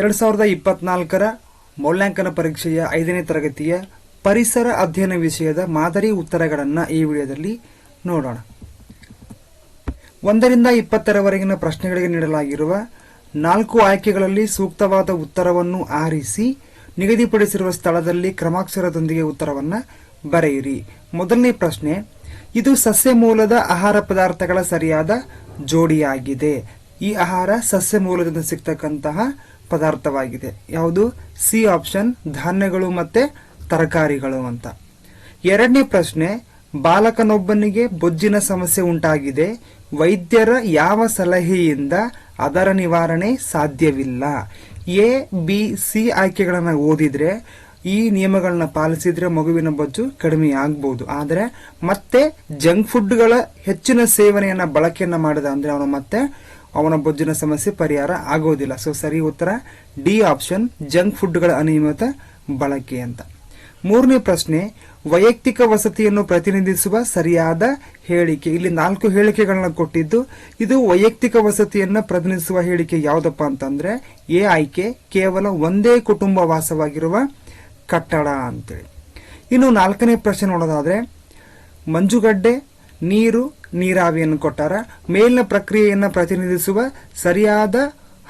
ಎರಡು ಸಾವಿರದ ಇಪ್ಪತ್ನಾಲ್ಕರ ಮೌಲ್ಯಾಂಕನ ಪರೀಕ್ಷೆಯ ಐದನೇ ತರಗತಿಯ ಪರಿಸರ ಅಧ್ಯಯನ ವಿಷಯದ ಮಾದರಿ ಉತ್ತರಗಳನ್ನು ಈ ವಿಡಿಯೋದಲ್ಲಿ ನೋಡೋಣ. ಒಂದರಿಂದ ಇಪ್ಪತ್ತರವರೆಗಿನ ಪ್ರಶ್ನೆಗಳಿಗೆ ನೀಡಲಾಗಿರುವ ನಾಲ್ಕು ಆಯ್ಕೆಗಳಲ್ಲಿ ಸೂಕ್ತವಾದ ಉತ್ತರವನ್ನು ಆರಿಸಿ ನಿಗದಿಪಡಿಸಿರುವ ಸ್ಥಳದಲ್ಲಿ ಕ್ರಮಾಕ್ಷರದೊಂದಿಗೆ ಉತ್ತರವನ್ನು ಬರೆಯಿರಿ. ಮೊದಲನೇ ಪ್ರಶ್ನೆ, ಇದು ಸಸ್ಯ ಮೂಲದ ಆಹಾರ ಪದಾರ್ಥಗಳ ಸರಿಯಾದ ಜೋಡಿಯಾಗಿದೆ. ಈ ಆಹಾರ ಸಸ್ಯ ಮೂಲದಿಂದ ಸಿಗ್ತಕ್ಕಂತಹ ಪದಾರ್ಥವಾಗಿದೆ. ಯಾವುದು? ಸಿ ಆಪ್ಷನ್, ಧಾನ್ಯಗಳು ಮತ್ತೆ ತರಕಾರಿಗಳು ಅಂತ. ಎರಡನೇ ಪ್ರಶ್ನೆ, ಬಾಲಕನೊಬ್ಬನಿಗೆ ಬೊಜ್ಜಿನ ಸಮಸ್ಯೆ ಉಂಟಾಗಿದೆ, ವೈದ್ಯರ ಯಾವ ಸಲಹೆಯಿಂದ ಅದರ ನಿವಾರಣೆ ಸಾಧ್ಯವಿಲ್ಲ? ಎ, ಬಿ, ಸಿ ಆಯ್ಕೆಗಳನ್ನು ಓದಿದ್ರೆ, ಈ ನಿಯಮಗಳನ್ನ ಪಾಲಿಸಿದ್ರೆ ಮಗುವಿನ ಬೊಜ್ಜು ಕಡಿಮೆ ಆಗ್ಬಹುದು ಆದರೆ, ಮತ್ತೆ ಜಂಕ್ ಫುಡ್ಗಳ ಹೆಚ್ಚಿನ ಸೇವನೆಯನ್ನ ಬಳಕೆಯನ್ನ ಮಾಡಿದ ಅಂದ್ರೆ ಅವನು ಮತ್ತೆ ಅವನ ಬೊಜ್ಜಿನ ಸಮಸ್ಯೆ ಪರಿಹಾರ ಆಗೋದಿಲ್ಲ. ಸೊ ಸರಿ ಉತ್ತರ ಡಿ ಆಪ್ಷನ್ ಜಂಕ್ ಫುಡ್ಗಳ ಅನಿಯಮಿತ ಬಳಕೆ ಅಂತ. ಮೂರನೇ ಪ್ರಶ್ನೆ, ವೈಯಕ್ತಿಕ ವಸತಿಯನ್ನು ಪ್ರತಿನಿಧಿಸುವ ಸರಿಯಾದ ಹೇಳಿಕೆ. ಇಲ್ಲಿ ನಾಲ್ಕು ಹೇಳಿಕೆಗಳನ್ನ ಕೊಟ್ಟಿದ್ದು, ಇದು ವೈಯಕ್ತಿಕ ವಸತಿಯನ್ನು ಪ್ರತಿನಿಧಿಸುವ ಹೇಳಿಕೆ ಯಾವುದಪ್ಪ ಅಂತಂದ್ರೆ ಎ ಆಯ್ಕೆ ಕೇವಲ ಒಂದೇ ಕುಟುಂಬ ವಾಸವಾಗಿರುವ ಕಟ್ಟಡ ಅಂತೇಳಿ. ಇನ್ನು ನಾಲ್ಕನೇ ಪ್ರಶ್ನೆ ನೋಡೋದಾದ್ರೆ, ಮಂಜುಗಡ್ಡೆ ನೀರು, ನೀರಾವಿಯನ್ನು ಕೊಟ್ಟಾರ. ಮೇಲಿನ ಪ್ರಕ್ರಿಯೆಯನ್ನು ಪ್ರತಿನಿಧಿಸುವ ಸರಿಯಾದ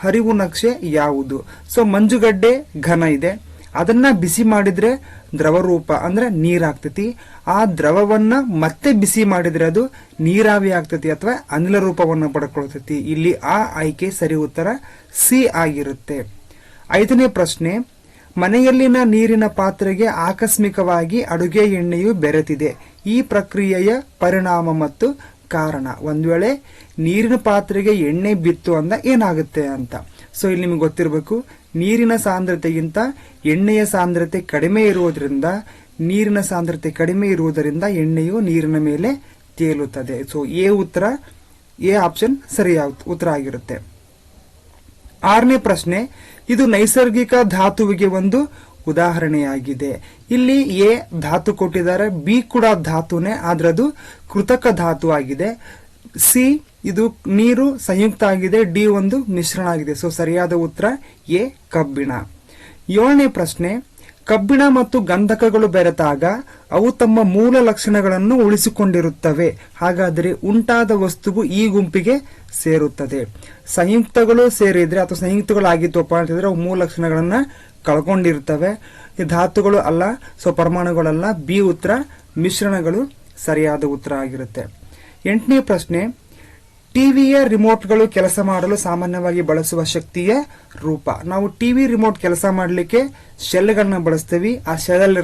ಹರಿವು ನಕ್ಷೆ ಯಾವುದು? ಸೊ ಮಂಜುಗಡ್ಡೆ ಘನ ಇದೆ. ಅದನ್ನ ಬಿಸಿ ಮಾಡಿದ್ರೆ ದ್ರವ ರೂಪ ಅಂದ್ರೆ ನೀರಾಗ್ತತಿ ಆ ದ್ರವವನ್ನ ಮತ್ತೆ ಬಿಸಿ ಮಾಡಿದ್ರೆ ಅದು ನೀರಾವಿ ಆಗ್ತತಿ ಅಥವಾ ಅನಿಲ ರೂಪವನ್ನು ಪಡ್ಕೊಳ್ತತಿ. ಇಲ್ಲಿ ಆ ಆಯ್ಕೆ ಸರಿ ಉತ್ತರ ಸಿ ಆಗಿರುತ್ತೆ. ಐದನೇ ಪ್ರಶ್ನೆ, ಮನೆಯಲ್ಲಿನ ನೀರಿನ ಪಾತ್ರೆಗೆ ಆಕಸ್ಮಿಕವಾಗಿ ಅಡುಗೆ ಎಣ್ಣೆಯು ಬೆರೆತಿದೆ. ಈ ಪ್ರಕ್ರಿಯೆಯ ಪರಿಣಾಮ ಮತ್ತು ಕಾರಣ. ಒಂದು ವೇಳೆ ನೀರಿನ ಪಾತ್ರೆಗೆ ಎಣ್ಣೆ ಬಿತ್ತು ಅಂದ ಏನಾಗುತ್ತೆ ಅಂತ. ಸೊ ಇಲ್ಲಿ ನಿಮಗೆ ಗೊತ್ತಿರಬೇಕು, ನೀರಿನ ಸಾಂದ್ರತೆಗಿಂತ ಎಣ್ಣೆಯ ಸಾಂದ್ರತೆ ಕಡಿಮೆ ಇರುವುದರಿಂದ, ನೀರಿನ ಸಾಂದ್ರತೆ ಕಡಿಮೆ ಇರುವುದರಿಂದ ಎಣ್ಣೆಯು ನೀರಿನ ಮೇಲೆ ತೇಲುತ್ತದೆ. ಸೊ ಎ ಉತ್ತರ, ಎ ಆಪ್ಷನ್ ಸರಿಯಾಗ, ಉತ್ತರ ಆಗಿರುತ್ತೆ. ಆರನೇ ಪ್ರಶ್ನೆ, ಇದು ನೈಸರ್ಗಿಕ ಧಾತುವಿಗೆ ಒಂದು ಉದಾಹರಣೆಯಾಗಿದೆ. ಇಲ್ಲಿ ಎ ಧಾತು ಕೊಟ್ಟಿದ್ದಾರೆ, ಬಿ ಕೂಡ ಧಾತುನೇ ಆದ್ರೆ ಅದು ಕೃತಕ ಧಾತು ಆಗಿದೆ. ಸಿ ಇದು ನೀರು ಸಂಯುಕ್ತ ಆಗಿದೆ, ಡಿ ಒಂದು ಮಿಶ್ರಣ ಆಗಿದೆ. ಸೊ ಸರಿಯಾದ ಉತ್ತರ, ಎ ಕಬ್ಬಿಣ. ಏಳನೇ ಪ್ರಶ್ನೆ, ಕಬ್ಬಿಣ ಮತ್ತು ಗಂಧಕಗಳು ಬೆರೆತಾಗ ಅವು ತಮ್ಮ ಮೂಲ ಲಕ್ಷಣಗಳನ್ನು ಉಳಿಸಿಕೊಂಡಿರುತ್ತವೆ. ಹಾಗಾದರೆ ಉಂಟಾದ ವಸ್ತುವು ಈ ಗುಂಪಿಗೆ ಸೇರುತ್ತದೆ. ಸಂಯುಕ್ತಗಳು ಸೇರಿದ್ರೆ ಅಥವಾ ಸಂಯುಕ್ತಗಳಾಗಿತ್ತಪ್ಪ ಅಂತಂದ್ರೆ ಅವು ಮೂಲ ಲಕ್ಷಣಗಳನ್ನ ಕಳ್ಕೊಂಡಿರ್ತವೆ. ಈ ಧಾತುಗಳು ಅಲ್ಲ, ಸೊ ಪರಮಾಣುಗಳಲ್ಲ. ಬಿ ಉತ್ತರ, ಮಿಶ್ರಣಗಳು ಸರಿಯಾದ ಉತ್ತರ ಆಗಿರುತ್ತೆ. ಎಂಟನೇ ಪ್ರಶ್ನೆ, ಟಿವಿಯ ರಿಮೋಟ್ಗಳು ಕೆಲಸ ಮಾಡಲು ಸಾಮಾನ್ಯವಾಗಿ ಬಳಸುವ ಶಕ್ತಿಯ ರೂಪ. ನಾವು ಟಿವಿ ರಿಮೋಟ್ ಕೆಲಸ ಮಾಡಲಿಕ್ಕೆ ಶೆಲ್ಗಳನ್ನ ಬಳಸ್ತೀವಿ. ಆ ಶೆಲ್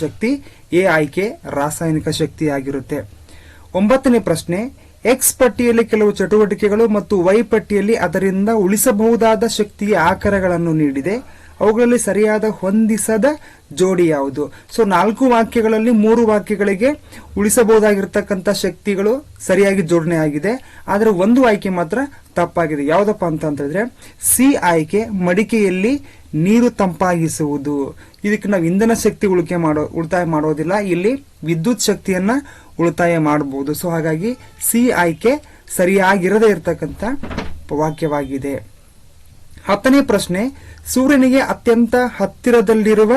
ಶಕ್ತಿ ಎ ಆಯ್ಕೆ ರಾಸಾಯನಿಕ ಶಕ್ತಿ ಆಗಿರುತ್ತೆ. ಒಂಬತ್ತನೇ ಪ್ರಶ್ನೆ, ಎಕ್ಸ್ ಪಟ್ಟಿಯಲ್ಲಿ ಕೆಲವು ಚಟುವಟಿಕೆಗಳು ಮತ್ತು ವೈ ಪಟ್ಟಿಯಲ್ಲಿ ಅದರಿಂದ ಉಳಿಸಬಹುದಾದ ಶಕ್ತಿಯ ಆಕಾರಗಳನ್ನು ನೀಡಿದೆ. ಅವುಗಳಲ್ಲಿ ಸರಿಯಾದ ಹೊಂದಿಸದ ಜೋಡಿ ಯಾವುದು? ಸೊ ನಾಲ್ಕು ವಾಕ್ಯಗಳಲ್ಲಿ ಮೂರು ವಾಕ್ಯಗಳಿಗೆ ಉಳಿಸಬಹುದಾಗಿರ್ತಕ್ಕಂಥ ಶಕ್ತಿಗಳು ಸರಿಯಾಗಿ ಜೋಡಣೆ ಆಗಿದೆ. ಆದರೆ ಒಂದು ಆಯ್ಕೆ ಮಾತ್ರ ತಪ್ಪಾಗಿದೆ. ಯಾವುದಪ್ಪ ಅಂತ ಅಂತಂದ್ರೆ ಸಿ ಆಯ್ಕೆ ಮಡಿಕೆಯಲ್ಲಿ ನೀರು ತಂಪಾಗಿಸುವುದು. ಇದಕ್ಕೆ ನಾವು ಇಂಧನ ಶಕ್ತಿ ಉಳಿಕೆ ಮಾಡೋ, ಉಳಿತಾಯ ಮಾಡೋದಿಲ್ಲ. ಇಲ್ಲಿ ವಿದ್ಯುತ್ ಶಕ್ತಿಯನ್ನ ಉಳಿತಾಯ ಮಾಡಬಹುದು. ಸೊ ಹಾಗಾಗಿ ಸಿ ಆಯ್ಕೆ ಸರಿಯಾಗಿರದೇ ಇರತಕ್ಕಂಥ ವಾಕ್ಯವಾಗಿದೆ. ಹತ್ತನೇ ಪ್ರಶ್ನೆ, ಸೂರ್ಯನಿಗೆ ಅತ್ಯಂತ ಹತ್ತಿರದಲ್ಲಿರುವ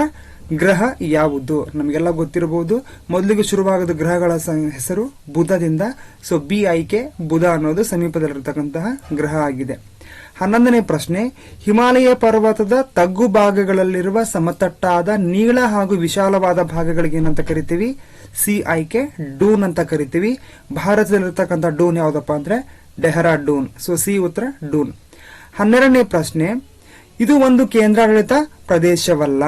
ಗ್ರಹ ಯಾವುದು? ನಮಗೆಲ್ಲ ಗೊತ್ತಿರಬಹುದು. ಮೊದಲಿಗೆ ಶುರುವಾಗದ ಗ್ರಹಗಳ ಹೆಸರು ಬುಧದಿಂದ ಸೊ ಬಿ ಆಯ್ಕೆ ಬುಧ ಅನ್ನೋದು ಸಮೀಪದಲ್ಲಿರತಕ್ಕಂತಹ ಗ್ರಹ ಆಗಿದೆ. ಹನ್ನೊಂದನೇ ಪ್ರಶ್ನೆ, ಹಿಮಾಲಯ ಪರ್ವತದ ತಗ್ಗು ಭಾಗಗಳಲ್ಲಿರುವ ಸಮತಟ್ಟಾದ ನೀಳ ಹಾಗೂ ವಿಶಾಲವಾದ ಭಾಗಗಳಿಗೆ ಏನಂತ ಕರಿತೀವಿ? ಸಿ ಆಯ್ಕೆ ಡೂನ್ ಅಂತ ಕರಿತೀವಿ. ಭಾರತದಲ್ಲಿರ್ತಕ್ಕಂಥ ಡೂನ್ ಯಾವುದಪ್ಪ ಅಂದ್ರೆ, ಡೆಹರಾಡೂನ್. ಸೊ ಸಿ ಉತ್ತರ, ಡೂನ್. ಹನ್ನೆರಡನೇ ಪ್ರಶ್ನೆ, ಇದು ಒಂದು ಕೇಂದ್ರಾಡಳಿತ ಪ್ರದೇಶವಲ್ಲ.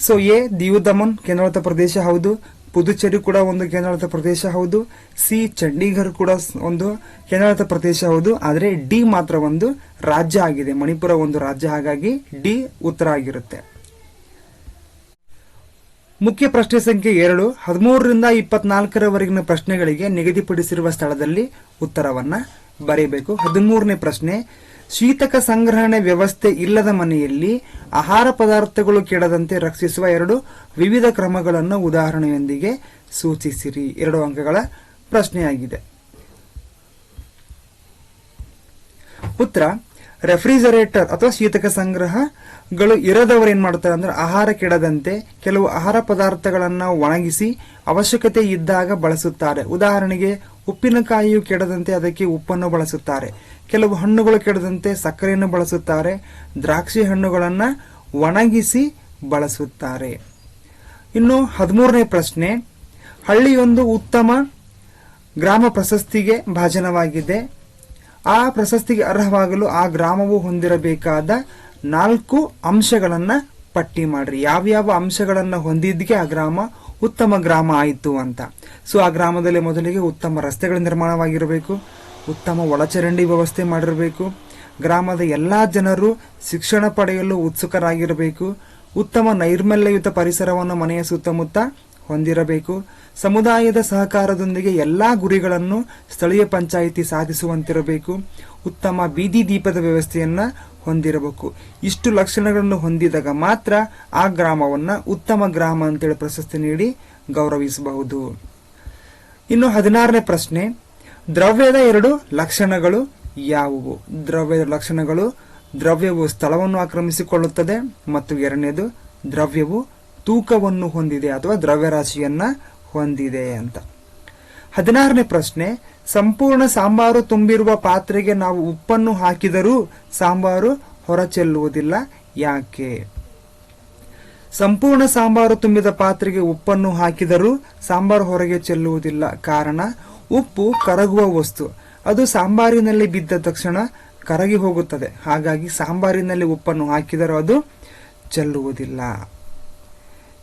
ಸೊ ಎ ದಿಯು ದಮನ್ ಕೇಂದ್ರಾಡಳಿತ ಪ್ರದೇಶ ಹೌದು. ಪುದುಚೇರಿ ಕೂಡ ಒಂದು ಕೇಂದ್ರಾಡಳಿತ ಪ್ರದೇಶ ಹೌದು. ಸಿ ಚಂಡೀಗಢ ಕೂಡ ಒಂದು ಕೇಂದ್ರಾಡಳಿತ ಪ್ರದೇಶ ಹೌದು. ಆದರೆ ಡಿ ಮಾತ್ರ ಒಂದು ರಾಜ್ಯ ಆಗಿದೆ. ಮಣಿಪುರ ಒಂದು ರಾಜ್ಯ. ಹಾಗಾಗಿ ಡಿ ಉತ್ತರ ಆಗಿರುತ್ತೆ. ಮುಖ್ಯ ಪ್ರಶ್ನೆ ಸಂಖ್ಯೆ ಎರಡು. ಹದಿಮೂರರಿಂದ ಇಪ್ಪತ್ನಾಲ್ಕರವರೆಗಿನ ಪ್ರಶ್ನೆಗಳಿಗೆ ನಿಗದಿಪಡಿಸಿರುವ ಸ್ಥಳದಲ್ಲಿ ಉತ್ತರವನ್ನ ಬರೆಯಬೇಕು ಹದಿಮೂರನೇ ಪ್ರಶ್ನೆ ಶೀತಕ ಸಂಗ್ರಹಣೆ ವ್ಯವಸ್ಥೆ ಇಲ್ಲದ ಮನೆಯಲ್ಲಿ ಆಹಾರ ಪದಾರ್ಥಗಳು ಕೆಡದಂತೆ ರಕ್ಷಿಸುವ ಎರಡು ವಿವಿಧ ಕ್ರಮಗಳನ್ನು ಉದಾಹರಣೆಯೊಂದಿಗೆ ಸೂಚಿಸಿರಿ. ಎರಡು ಅಂಕಗಳ ಪ್ರಶ್ನೆಯಾಗಿದೆ. ಉತ್ತರ, ರೆಫ್ರಿಜರೇಟರ್ ಅಥವಾ ಶೀತಕ ಸಂಗ್ರಹಗಳು ಇರದವರು ಏನ್ ಮಾಡ್ತಾರೆ ಅಂದ್ರೆ ಆಹಾರ ಕೆಡದಂತೆ ಕೆಲವು ಆಹಾರ ಪದಾರ್ಥಗಳನ್ನು ಒಣಗಿಸಿ ಅವಶ್ಯಕತೆ ಇದ್ದಾಗ ಬಳಸುತ್ತಾರೆ. ಉದಾಹರಣೆಗೆ ಉಪ್ಪಿನಕಾಯಿಯು ಕೆಡದಂತೆ ಅದಕ್ಕೆ ಉಪ್ಪನ್ನು ಬಳಸುತ್ತಾರೆ. ಕೆಲವು ಹಣ್ಣುಗಳು ಕೆಡದಂತೆ ಸಕ್ಕರೆಯನ್ನು ಬಳಸುತ್ತಾರೆ. ದ್ರಾಕ್ಷಿ ಹಣ್ಣುಗಳನ್ನು ಒಣಗಿಸಿ ಬಳಸುತ್ತಾರೆ. ಇನ್ನು ಹದಿಮೂರನೇ ಪ್ರಶ್ನೆ, ಹಳ್ಳಿಯೊಂದು ಉತ್ತಮ ಗ್ರಾಮ ಪ್ರಶಸ್ತಿಗೆ ಭಾಜನವಾಗಿದೆ. ಆ ಪ್ರಶಸ್ತಿಗೆ ಅರ್ಹವಾಗಲು ಆ ಗ್ರಾಮವು ಹೊಂದಿರಬೇಕಾದ ನಾಲ್ಕು ಅಂಶಗಳನ್ನು ಪಟ್ಟಿ ಮಾಡ್ರಿ. ಯಾವ್ಯಾವ ಅಂಶಗಳನ್ನು ಹೊಂದಿದ್ದಕ್ಕೆ ಆ ಗ್ರಾಮ ಉತ್ತಮ ಗ್ರಾಮ ಆಯಿತು ಅಂತ. ಸೊ, ಆ ಗ್ರಾಮದಲ್ಲಿ ಮೊದಲಿಗೆ ಉತ್ತಮ ರಸ್ತೆಗಳ ನಿರ್ಮಾಣವಾಗಿರಬೇಕು. ಉತ್ತಮ ಒಳಚರಂಡಿ ವ್ಯವಸ್ಥೆ ಮಾಡಿರಬೇಕು. ಗ್ರಾಮದ ಎಲ್ಲ ಜನರು ಶಿಕ್ಷಣ ಪಡೆಯಲು ಉತ್ಸುಕರಾಗಿರಬೇಕು. ಉತ್ತಮ ನೈರ್ಮಲ್ಯಯುತ ಪರಿಸರವನ್ನು ಮನೆಯ ಸುತ್ತಮುತ್ತ ಹೊಂದಿರಬೇಕು. ಸಮುದಾಯದ ಸಹಕಾರದೊಂದಿಗೆ ಎಲ್ಲಾ ಗುರಿಗಳನ್ನು ಸ್ಥಳೀಯ ಪಂಚಾಯಿತಿ ಸಾಧಿಸುವಂತಿರಬೇಕು. ಉತ್ತಮ ಬೀದಿ ದೀಪದ ವ್ಯವಸ್ಥೆಯನ್ನ ಹೊಂದಿರಬೇಕು. ಇಷ್ಟು ಲಕ್ಷಣಗಳನ್ನು ಹೊಂದಿದಾಗ ಮಾತ್ರ ಆ ಗ್ರಾಮವನ್ನ ಉತ್ತಮ ಗ್ರಾಮ ಅಂತೇಳಿ ಪ್ರಶಸ್ತಿ ನೀಡಿ ಗೌರವಿಸಬಹುದು. ಇನ್ನು ಹದಿನಾರನೇ ಪ್ರಶ್ನೆ. ದ್ರವ್ಯದ ಎರಡು ಲಕ್ಷಣಗಳು ಯಾವುವು? ದ್ರವ್ಯದ ಲಕ್ಷಣಗಳು ದ್ರವ್ಯವು ಸ್ಥಳವನ್ನು ಆಕ್ರಮಿಸಿಕೊಳ್ಳುತ್ತದೆ ಮತ್ತು ಎರಡನೇದು ದ್ರವ್ಯವು ತೂಕವನ್ನು ಹೊಂದಿದೆ ಅಥವಾ ದ್ರವ್ಯರಾಶಿಯನ್ನ ಹೊಂದಿದೆ ಅಂತ. ಹದಿನಾರನೇ ಪ್ರಶ್ನೆ, ಸಂಪೂರ್ಣ ಸಾಂಬಾರು ತುಂಬಿರುವ ಪಾತ್ರೆಗೆ ನಾವು ಉಪ್ಪನ್ನು ಹಾಕಿದರೂ ಸಾಂಬಾರು ಹೊರಚೆಲ್ಲುವುದಿಲ್ಲ, ಯಾಕೆ? ಸಂಪೂರ್ಣ ಸಾಂಬಾರು ತುಂಬಿದ ಪಾತ್ರೆಗೆ ಉಪ್ಪನ್ನು ಹಾಕಿದರೂ ಸಾಂಬಾರು ಹೊರಗೆ ಚೆಲ್ಲುವುದಿಲ್ಲ, ಕಾರಣ ಉಪ್ಪು ಕರಗುವ ವಸ್ತು. ಅದು ಸಾಂಬಾರಿನಲ್ಲಿ ಬಿದ್ದ ತಕ್ಷಣ ಕರಗಿ ಹೋಗುತ್ತದೆ. ಹಾಗಾಗಿ ಸಾಂಬಾರಿನಲ್ಲಿ ಉಪ್ಪನ್ನು ಹಾಕಿದರೂ ಅದು ಚೆಲ್ಲುವುದಿಲ್ಲ.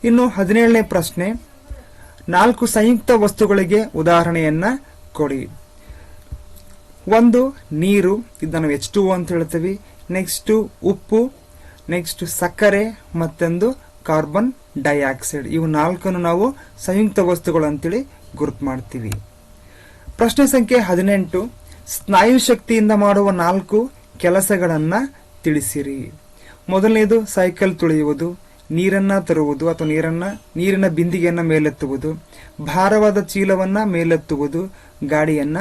ಇನ್ನು ಹದಿನೇಳನೇ ಪ್ರಶ್ನೆ. ನಾಲ್ಕು ಸಂಯುಕ್ತ ವಸ್ತುಗಳಿಗೆ ಉದಾಹರಣೆಯನ್ನ ಕೊಡಿ. ಒಂದು, ನೀರು. ಇದನ್ನು ಎಚ್ ಟು ಅಂತ ಹೇಳ್ತೀವಿ. ನೆಕ್ಸ್ಟ್, ಉಪ್ಪು. ನೆಕ್ಸ್ಟ್, ಸಕ್ಕರೆ. ಮತ್ತೊಂದು, ಕಾರ್ಬನ್ ಡೈಆಕ್ಸೈಡ್. ಇವು ನಾಲ್ಕನ್ನು ನಾವು ಸಂಯುಕ್ತ ವಸ್ತುಗಳು ಅಂತೇಳಿ ಗುರುತು ಮಾಡ್ತೀವಿ. ಪ್ರಶ್ನೆ ಸಂಖ್ಯೆ ಹದಿನೆಂಟು. ಸ್ನಾಯು ಶಕ್ತಿಯಿಂದ ಮಾಡುವ ನಾಲ್ಕು ಕೆಲಸಗಳನ್ನು ತಿಳಿಸಿರಿ. ಮೊದಲನೇದು ಸೈಕಲ್ ತುಳಿಯುವುದು, ನೀರನ್ನ ತರುವುದು ಅಥವಾ ನೀರನ್ನ, ನೀರಿನ ಬಿಂದಿಗೆಯನ್ನು ಮೇಲೆತ್ತುವುದು, ಭಾರವಾದ ಚೀಲವನ್ನ ಮೇಲೆತ್ತುವುದು, ಗಾಡಿಯನ್ನ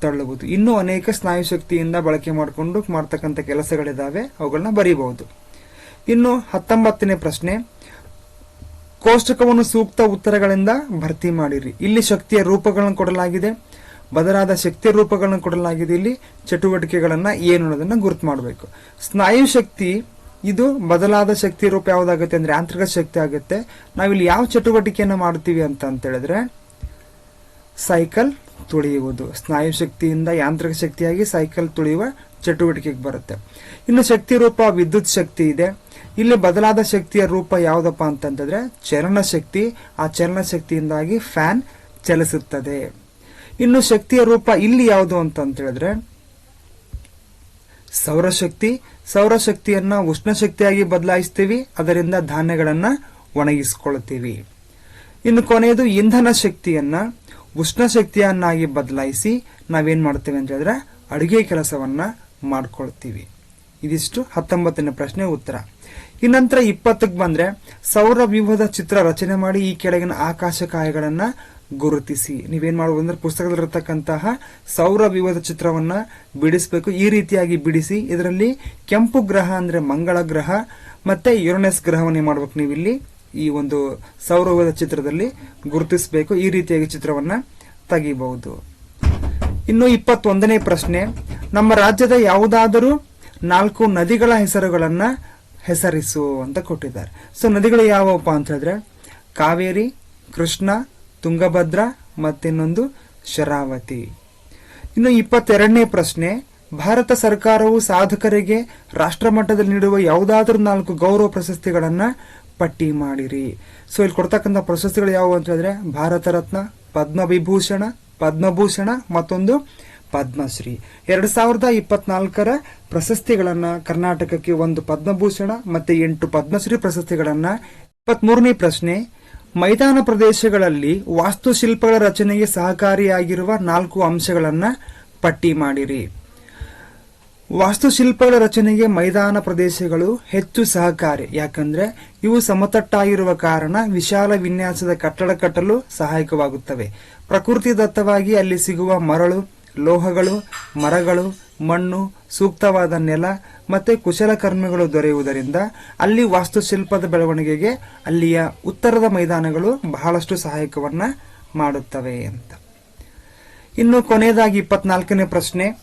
ತಳ್ಳುವುದು. ಇನ್ನೂ ಅನೇಕ ಸ್ನಾಯು ಶಕ್ತಿಯಿಂದ ಬಳಕೆ ಮಾಡಿಕೊಂಡು ಮಾಡ್ತಕ್ಕಂಥ ಕೆಲಸಗಳಿದ್ದಾವೆ ಅವುಗಳನ್ನ ಬರೀಬಹುದು. ಇನ್ನು ಹತ್ತೊಂಬತ್ತನೇ ಪ್ರಶ್ನೆ, ಕೋಷ್ಟಕವನ್ನು ಸೂಕ್ತ ಉತ್ತರಗಳಿಂದ ಭರ್ತಿ ಮಾಡಿರಿ. ಇಲ್ಲಿ ಶಕ್ತಿಯ ರೂಪಗಳನ್ನು ಕೊಡಲಾಗಿದೆ. ಬದಲಾದ ಶಕ್ತಿಯ ರೂಪಗಳನ್ನು ಕೊಡಲಾಗಿದೆ. ಇಲ್ಲಿ ಚಟುವಟಿಕೆಗಳನ್ನ ಏನು ಅನ್ನೋದನ್ನ ಗುರುತು ಮಾಡಬೇಕು. ಸ್ನಾಯು ಶಕ್ತಿ, ಇದು ಬದಲಾದ ಶಕ್ತಿ ರೂಪ ಯಾವ್ದಾಗುತ್ತೆ ಅಂದ್ರೆ ಯಾಂತ್ರಿಕ ಶಕ್ತಿ ಆಗುತ್ತೆ. ನಾವಿಲ್ಲಿ ಯಾವ ಚಟುವಟಿಕೆಯನ್ನ ಮಾಡ್ತೀವಿ ಅಂತ ಅಂತ ಹೇಳಿದ್ರೆ, ಸೈಕಲ್ ತುಳಿಯುವುದು. ಸ್ನಾಯು ಶಕ್ತಿಯಿಂದ ಯಾಂತ್ರಿಕ ಶಕ್ತಿಯಾಗಿ ಸೈಕಲ್ ತುಳಿಯುವ ಚಟುವಟಿಕೆಗೆ ಬರುತ್ತೆ. ಇನ್ನು ಶಕ್ತಿ ರೂಪ, ವಿದ್ಯುತ್ ಶಕ್ತಿ ಇದೆ. ಇಲ್ಲಿ ಬದಲಾದ ಶಕ್ತಿಯ ರೂಪ ಯಾವುದಪ್ಪ ಚಲನ ಶಕ್ತಿ. ಆ ಚಲನ ಶಕ್ತಿಯಿಂದಾಗಿ ಫ್ಯಾನ್ ಚಲಿಸುತ್ತದೆ. ಇನ್ನು ಶಕ್ತಿಯ ರೂಪ ಇಲ್ಲಿ ಯಾವುದು ಅಂತ ಹೇಳಿದ್ರೆ, ಸೌರಶಕ್ತಿ, ಸೌರಶಕ್ತಿಯನ್ನ ಉಷ್ಣ ಶಕ್ತಿಯಾಗಿ ಬದಲಾಯಿಸ್ತೀವಿ, ಅದರಿಂದ ಧಾನ್ಯಗಳನ್ನ ಒಣಗಿಸಿಕೊಳ್ತೀವಿ. ಇನ್ನು ಕೊನೆಯದು ಇಂಧನ ಶಕ್ತಿಯನ್ನ ಉಷ್ಣ ಶಕ್ತಿಯನ್ನಾಗಿ ಬದಲಾಯಿಸಿ ನಾವೇನ್ ಮಾಡ್ತೀವಿ ಅಂತ ಹೇಳಿದ್ರೆ ಅಡುಗೆ ಕೆಲಸವನ್ನ ಮಾಡ್ಕೊಳ್ತೀವಿ. ಇದಿಷ್ಟು ಹತ್ತೊಂಬತ್ತನೇ ಪ್ರಶ್ನೆ ಉತ್ತರ. ಇನ್ನಂತರ ಇಪ್ಪತ್ತಕ್ಕೆ ಬಂದ್ರೆ ಸೌರ ವ್ಯೂಹದ ಚಿತ್ರ ರಚನೆ ಮಾಡಿ ಈ ಕೆಳಗಿನ ಆಕಾಶಕಾಯಗಳನ್ನು ಗುರುತಿಸಿ. ನೀವೇನ್ ಮಾಡಬಹುದು ಅಂದ್ರೆ ಪುಸ್ತಕದಲ್ಲಿರತಕ್ಕಂತಹ ಸೌರ ವ್ಯೂಹದ ಚಿತ್ರವನ್ನ ಬಿಡಿಸಬೇಕು. ಈ ರೀತಿಯಾಗಿ ಬಿಡಿಸಿ ಇದರಲ್ಲಿ ಕೆಂಪು ಗ್ರಹ ಅಂದ್ರೆ ಮಂಗಳ ಗ್ರಹ ಮತ್ತೆ ಯುರನೆಸ್ ಗ್ರಹವನ್ನೇ ಮಾಡ್ಬೇಕು ನೀವು ಇಲ್ಲಿ ಈ ಒಂದು ಸೌರ ವ್ಯೂಹದ ಚಿತ್ರದಲ್ಲಿ ಗುರುತಿಸಬೇಕು. ಈ ರೀತಿಯಾಗಿ ಚಿತ್ರವನ್ನ ತೆಗಿಬಹುದು. ಇನ್ನು ಇಪ್ಪತ್ತೊಂದನೇ ಪ್ರಶ್ನೆ, ನಮ್ಮ ರಾಜ್ಯದ ಯಾವುದಾದರೂ ನಾಲ್ಕು ನದಿಗಳ ಹೆಸರುಗಳನ್ನು ಹೆಸರಿಸು ಅಂತ ಕೊಟ್ಟಿದ್ದಾರೆ. ಸೊ ನದಿಗಳು ಯಾವಪ್ಪ ಅಂತ ಹೇಳಿದ್ರೆ, ಕಾವೇರಿ, ಕೃಷ್ಣ, ತುಂಗಭದ್ರ ಮತ್ತಿನ್ನೊಂದು ಶರಾವತಿ. ಇನ್ನು ಇಪ್ಪತ್ತೆರಡನೇ ಪ್ರಶ್ನೆ, ಭಾರತ ಸರ್ಕಾರವು ಸಾಧಕರಿಗೆ ರಾಷ್ಟ್ರಮಟ್ಟದಲ್ಲಿ ನೀಡುವ ಯಾವುದಾದ್ರೂ ನಾಲ್ಕು ಗೌರವ ಪ್ರಶಸ್ತಿಗಳನ್ನು ಪಟ್ಟಿ ಮಾಡಿರಿ. ಸೊ ಇಲ್ಲಿ ಕೊಡ್ತಕ್ಕಂಥ ಪ್ರಶಸ್ತಿಗಳು ಯಾವುವು ಅಂತ ಹೇಳಿದ್ರೆ, ಭಾರತ ರತ್ನ, ಪದ್ಮವಿಭೂಷಣ, ಪದ್ಮಭೂಷಣ ಮತ್ತೊಂದು ಪದ್ಮಶ್ರೀ. ಎರಡು ಸಾವಿರದ ಇಪ್ಪತ್ನಾಲ್ಕರ ಪ್ರಶಸ್ತಿಗಳನ್ನ ಕರ್ನಾಟಕಕ್ಕೆ ಒಂದು ಪದ್ಮಭೂಷಣ ಮತ್ತೆ ಎಂಟು ಪದ್ಮಶ್ರೀ ಪ್ರಶಸ್ತಿಗಳನ್ನ ಇಪ್ಪತ್ಮೂರನೇ ಪ್ರಶ್ನೆ, ಮೈದಾನ ಪ್ರದೇಶಗಳಲ್ಲಿ ವಾಸ್ತುಶಿಲ್ಪಗಳ ರಚನೆಗೆ ಸಹಕಾರಿಯಾಗಿರುವ ನಾಲ್ಕು ಅಂಶಗಳನ್ನ ಪಟ್ಟಿ ಮಾಡಿರಿ. ವಾಸ್ತುಶಿಲ್ಪಗಳ ರಚನೆಗೆ ಮೈದಾನ ಪ್ರದೇಶಗಳು ಹೆಚ್ಚು ಸಹಕಾರಿ, ಯಾಕಂದ್ರೆ ಇವು ಸಮತಟ್ಟಾಗಿರುವ ಕಾರಣ ವಿಶಾಲ ವಿನ್ಯಾಸದ ಕಟ್ಟಡ ಕಟ್ಟಲು ಸಹಾಯಕವಾಗುತ್ತವೆ. ಪ್ರಕೃತಿ ದತ್ತವಾಗಿ ಅಲ್ಲಿ ಸಿಗುವ ಮರಳು ಲೋಹಗಳು, ಮರಗಳು, ಮಣ್ಣು, ಸೂಕ್ತವಾದ ನೆಲ ಮತ್ತು ಕುಶಲಕರ್ಮಿಗಳು ದೊರೆಯುವುದರಿಂದ ಅಲ್ಲಿ ವಾಸ್ತುಶಿಲ್ಪದ ಬೆಳವಣಿಗೆಗೆ ಅಲ್ಲಿಯ ಉತ್ತರದ ಮೈದಾನಗಳು ಬಹಳಷ್ಟು ಸಹಾಯಕವನ್ನು ಮಾಡುತ್ತವೆ ಅಂತ. ಇನ್ನು ಕೊನೆಯದಾಗಿ ಇಪ್ಪತ್ನಾಲ್ಕನೇ ಪ್ರಶ್ನೆ.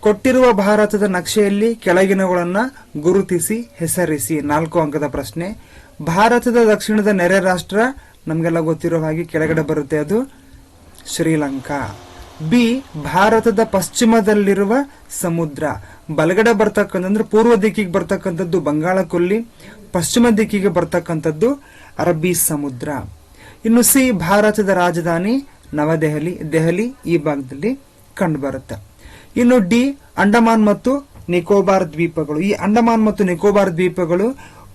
ಕೊಟ್ಟಿರುವ ಭಾರತದ ನಕ್ಷೆಯಲ್ಲಿ ಕೆಳಗಿನಗಳನ್ನು ಗುರುತಿಸಿ, ಹೆಸರಿಸಿ. ನಾಲ್ಕು ಅಂಕದ ಪ್ರಶ್ನೆ. ಭಾರತದ ದಕ್ಷಿಣದ ನೆರೆ ರಾಷ್ಟ್ರ, ನಮಗೆಲ್ಲ ಗೊತ್ತಿರೋ ಹಾಗೆ ಕೆಳಗಡೆ ಬರುತ್ತೆ ಅದು ಶ್ರೀಲಂಕಾ. ಬಿ, ಭಾರತದ ಪಶ್ಚಿಮದಲ್ಲಿರುವ ಸಮುದ್ರ. ಬಲಗಡೆ ಬರ್ತಕ್ಕಂಥದ್ದು ಪೂರ್ವ ದಿಕ್ಕಿಗೆ ಬರ್ತಕ್ಕಂಥದ್ದು ಬಂಗಾಳ ಕೊಲ್ಲಿ, ಪಶ್ಚಿಮ ದಿಕ್ಕಿಗೆ ಬರ್ತಕ್ಕಂಥದ್ದು ಅರಬ್ಬಿ ಸಮುದ್ರ. ಇನ್ನು ಸಿ, ಭಾರತದ ರಾಜಧಾನಿ ನವದೆಹಲಿ, ದೆಹಲಿ ಈ ಭಾಗದಲ್ಲಿ ಕಂಡುಬರುತ್ತೆ ಇನ್ನು ಡಿ, ಅಂಡಮಾನ್ ಮತ್ತು ನಿಕೋಬಾರ್ ದ್ವೀಪಗಳು. ಈ ಅಂಡಮಾನ್ ಮತ್ತು ನಿಕೋಬಾರ್ ದ್ವೀಪಗಳು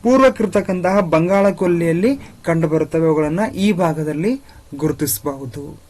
ಪೂರ್ವಕ್ಕಿರ್ತಕ್ಕಂತಹ ಬಂಗಾಳ ಕೊಲ್ಲಿಯಲ್ಲಿ ಕಂಡುಬರುತ್ತವೆ ಅವುಗಳನ್ನು ಈ ಭಾಗದಲ್ಲಿ ಗುರುತಿಸಬಹುದು.